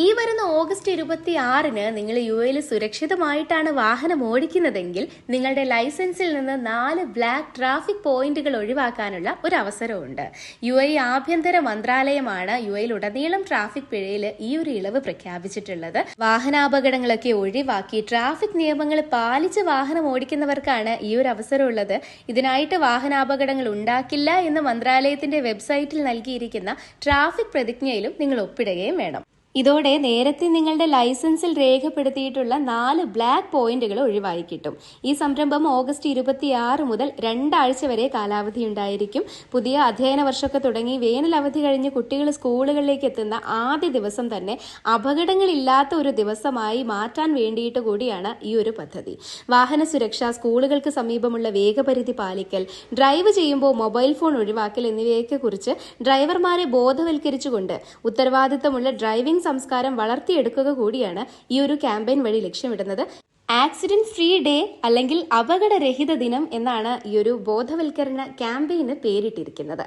ഈ വരുന്ന ഓഗസ്റ്റ് ഇരുപത്തി ആറിന് നിങ്ങൾ യു എയിൽ സുരക്ഷിതമായിട്ടാണ് വാഹനം ഓടിക്കുന്നതെങ്കിൽ നിങ്ങളുടെ ലൈസൻസിൽ നിന്ന് നാല് ബ്ലാക്ക് ട്രാഫിക് പോയിന്റുകൾ ഒഴിവാക്കാനുള്ള ഒരു അവസരമുണ്ട് യു എ ആഭ്യന്തര മന്ത്രാലയമാണ് യു എയിൽ ഉടനീളം ട്രാഫിക് പിഴയിൽ ഈ ഒരു ഇളവ് പ്രഖ്യാപിച്ചിട്ടുള്ളത്. വാഹനാപകടങ്ങളൊക്കെ ഒഴിവാക്കി ട്രാഫിക് നിയമങ്ങൾ പാലിച്ച് വാഹനം ഓടിക്കുന്നവർക്കാണ് ഈ ഒരു അവസരമുള്ളത്. ഇതിനായിട്ട് വാഹനാപകടങ്ങൾ ഉണ്ടാക്കില്ല എന്ന് മന്ത്രാലയത്തിന്റെ വെബ്സൈറ്റിൽ നൽകിയിരിക്കുന്ന ട്രാഫിക് പ്രതിജ്ഞയിലും നിങ്ങൾ ഒപ്പിടുകയും വേണം. ഇതോടെ നേരത്തെ നിങ്ങളുടെ ലൈസൻസിൽ രേഖപ്പെടുത്തിയിട്ടുള്ള നാല് ബ്ലാക്ക് പോയിന്റുകൾ ഒഴിവായി കിട്ടും. ഈ സംരംഭം ഓഗസ്റ്റ് ഇരുപത്തിയാറ് മുതൽ രണ്ടാഴ്ച വരെ കാലാവധി ഉണ്ടായിരിക്കും. പുതിയ അധ്യയന വർഷമൊക്കെ തുടങ്ങി വേനൽ അവധി കഴിഞ്ഞ് കുട്ടികൾ സ്കൂളുകളിലേക്ക് എത്തുന്ന ആദ്യ ദിവസം തന്നെ അപകടങ്ങളില്ലാത്ത ഒരു ദിവസമായി മാറ്റാൻ വേണ്ടിയിട്ട് കൂടിയാണ് ഈ ഒരു പദ്ധതി. വാഹന സുരക്ഷ സ്കൂളുകൾക്ക് സമീപമുള്ള വേഗപരിധി പാലിക്കൽ ഡ്രൈവ് ചെയ്യുമ്പോൾ മൊബൈൽ ഫോൺ ഒഴിവാക്കൽ എന്നിവയൊക്കെ കുറിച്ച് ഡ്രൈവർമാരെ ബോധവൽക്കരിച്ചുകൊണ്ട് ഉത്തരവാദിത്തമുള്ള ഡ്രൈവിംഗ് സംസ്കാരം വളർത്തിയെടുക്കുക കൂടിയാണ് ഈ ഒരു ക്യാമ്പയിൻ വഴി ലക്ഷ്യമിടുന്നത്. ആക്സിഡന്റ് ഫ്രീ ഡേ അല്ലെങ്കിൽ അപകടരഹിത ദിനം എന്നാണ് ഈ ഒരു ബോധവൽക്കരണ ക്യാമ്പയിന് പേരിട്ടിരിക്കുന്നത്.